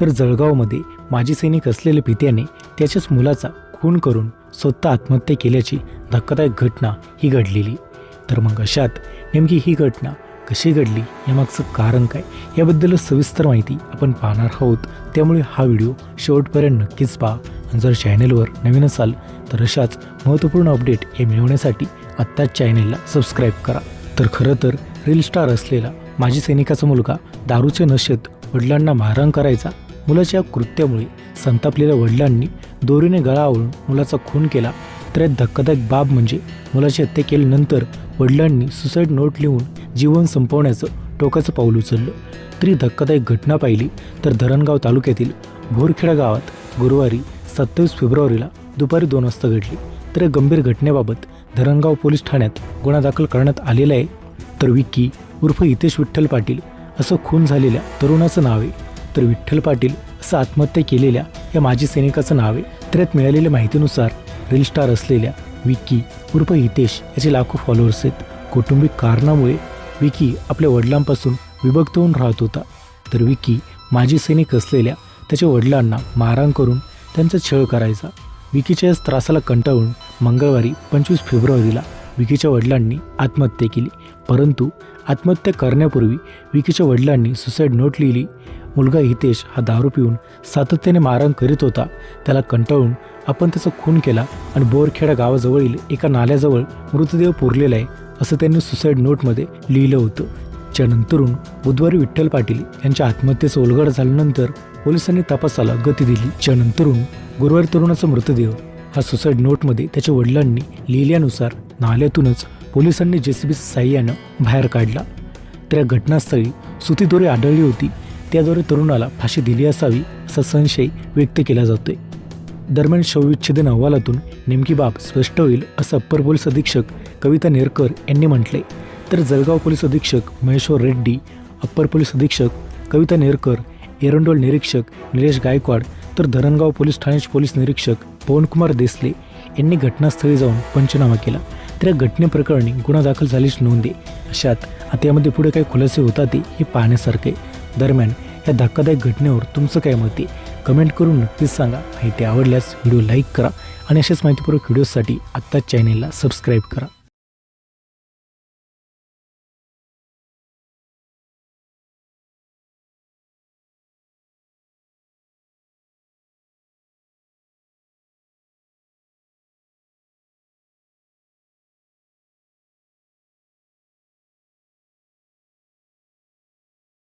तर जळगावमध्ये माजी सैनिक असलेल्या पित्याने त्याच्याच मुलाचा खून करून स्वतः आत्महत्या केल्याची धक्कादायक घटना ही घडलेली. तर मग अशात नेमकी ही घटना कशी घडली यामागचं कारण काय याबद्दल सविस्तर माहिती आपण पाहणार आहोत. त्यामुळे हा व्हिडिओ शेवटपर्यंत नक्कीच पहा. आणि जर चॅनेलवर नवीन असाल तर अशाच महत्त्वपूर्ण अपडेट हे मिळवण्यासाठी आत्ताच चॅनेलला सबस्क्राईब करा. तर खरं तर रील स्टार असलेला माजी सैनिकाचा मुलगा दारूच्या नशेत वडिलांना मारहाण करायचा मुलाच्या कृत्यामुळे संतापलेल्या वडिलांनी दोरीने गळा आवळून मुलाचा खून केला. तर यात धक्कादायक बाब म्हणजे मुलाची हत्या केल्यानंतर वडिलांनी सुसाईड नोट लिहून जीवन संपवण्याचं टोकाचं पाऊल उचललं. तरी धक्कादायक घटना पाहिली तर धरणगाव तालुक्यातील भोरखेडा गावात गुरुवारी सत्तावीस फेब्रुवारीला दुपारी दोन वाजता घडली. तर या गंभीर घटनेबाबत धरणगाव पोलीस ठाण्यात गुन्हा दाखल करण्यात आलेला आहे. तर विक्की उर्फ हितेश विठ्ठल पाटील असं खून झालेल्या तरुणाचं नाव आहे. तर विठ्ठल पाटील असं आत्महत्या केलेल्या या माजी सैनिकाचं नाव आहे. तर यात मिळालेल्या माहितीनुसार रील स्टार असलेल्या विकी उर्फ हितेश याचे लाखो फॉलोअर्स आहेत. कौटुंबिक कारणामुळे विकी आपल्या वडिलांपासून विभक्त होऊन राहत होता. तर विकी माजी सैनिक असलेल्या त्याच्या वडिलांना मारहाण करून त्यांचा छळ करायचा. विकीच्या याच त्रासाला कंटाळून मंगळवारी पंचवीस फेब्रुवारीला विकीच्या वडिलांनी आत्महत्या केली. परंतु आत्महत्या करण्यापूर्वी विकीच्या वडिलांनी सुसाईड नोट लिहिली. मुलगा हितेश हा दारू पिऊन सातत्याने मारहाण करीत होता. त्याला कंटाळून आपण त्याचा खून केला आणि बोरखेडा गावाजवळील एका नाल्याजवळ मृतदेह पुरलेला आहे असं त्यांनी सुसाईड नोटमध्ये लिहिलं होतं. त्यानंतरून बुधवारी विठ्ठल पाटील यांच्या आत्महत्येचं उलगड झाल्यानंतर पोलिसांनी तपासाला गती दिली. त्यानंतरून गुरुवारी तरुणाचा मृतदेह हा सुसाईड नोटमध्ये त्याच्या वडिलांनी लिहिल्यानुसार नाल्यातूनच पोलिसांनी जेसीबी साह्यानं बाहेर काढला. तर या घटनास्थळी सुतीदोरे आढळली होती. त्याद्वारे तरुणाला फाशी दिली असावी असा संशय व्यक्त केला जातोय. दरम्यान शवविच्छेदन अहवालातून नेमकी बाब स्पष्ट होईल असं अप्पर पोलीस अधीक्षक कविता नेरकर यांनी म्हटले तर जळगाव पोलीस अधीक्षक महेश्वर रेड्डी अप्पर पोलीस अधीक्षक कविता नेरकर एरंडोल निरीक्षक निलेश गायकवाड तर धरणगाव पोलीस ठाण्याचे पोलीस निरीक्षक पवनकुमार देसले यांनी घटनास्थळी जाऊन पंचनामा केला. तर या घटनेप्रकरणी गुन्हा दाखल झाल्याची नोंद. आहे अशात आता यामध्ये पुढे काही खुलासे होतात ते हे पाहण्यासारखे. दरम्यान या धक्कादायक घटनेवर तुमचं काय मत आहे? कमेंट करून नक्कीच सांगा. माहिती आवडल्यास व्हिडिओ लाईक करा आणि अशाच माहितीपूर्वक व्हिडिओसाठी आत्ताच चॅनेलला सबस्क्राईब करा.